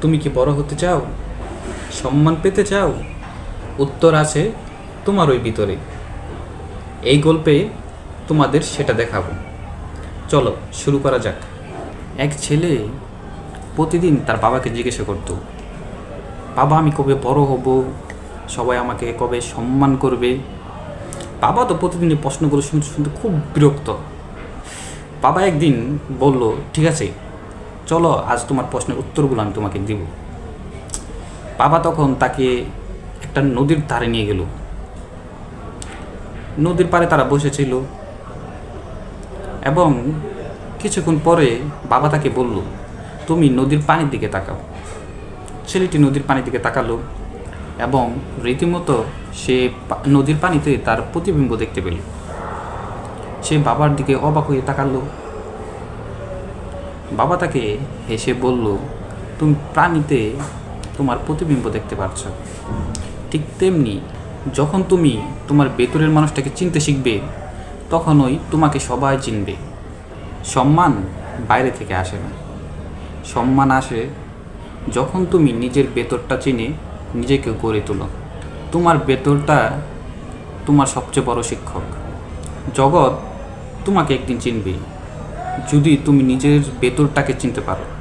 তুমি কি বড় হতে চাও? সম্মান পেতে চাও? উত্তর আছে তোমার ওই ভিতরে। এই গল্পে তোমাদের সেটা দেখাবো। চলো, শুরু করা যাক। এক ছেলে প্রতিদিন তার বাবাকে জিজ্ঞাসা করতো, বাবা, আমি কবে বড় হব? সবাই আমাকে কবে সম্মান করবে? বাবা তো প্রতিদিন প্রশ্নগুলো শুনতে শুনতে খুব বিরক্ত। বাবা একদিন বলল, ঠিক আছে চলো, আজ তোমার প্রশ্নের উত্তরগুলো আমি তোমাকে দিব। বাবা তখন তাকে একটা নদীর ধারে নিয়ে গেল। নদীর পাড়ে তারা বসেছিল এবং কিছুক্ষণ পরে বাবা তাকে বলল, তুমি নদীর পানির দিকে তাকাও। ছেলেটি নদীর পানির দিকে তাকালো এবং রীতিমতো সে নদীর পানিতে তার প্রতিবিম্ব দেখতে পেল। সে বাবার দিকে অবাক হয়ে তাকালো। বাবা তাকে হেসে বলল, তুমি প্রাণীতে তোমার প্রতিবিম্ব দেখতে পাচ্ছ ঠিক তেমনি যখন তুমি তোমার ভেতরের মানুষটাকে চিনতে শিখবে, তখনই তোমাকে সবাই চিনবে। সম্মান বাইরে থেকে আসে না। সম্মান আসে যখন তুমি নিজের ভেতরটা চিনে নিজেকে গড়ে তোলো। তোমার ভেতরটা তোমার সবচেয়ে বড় শিক্ষক। জগৎ তোমাকে একদিন চিনবে। যদি তুমি নিজের ভেতরটাকে চিনতে পারো।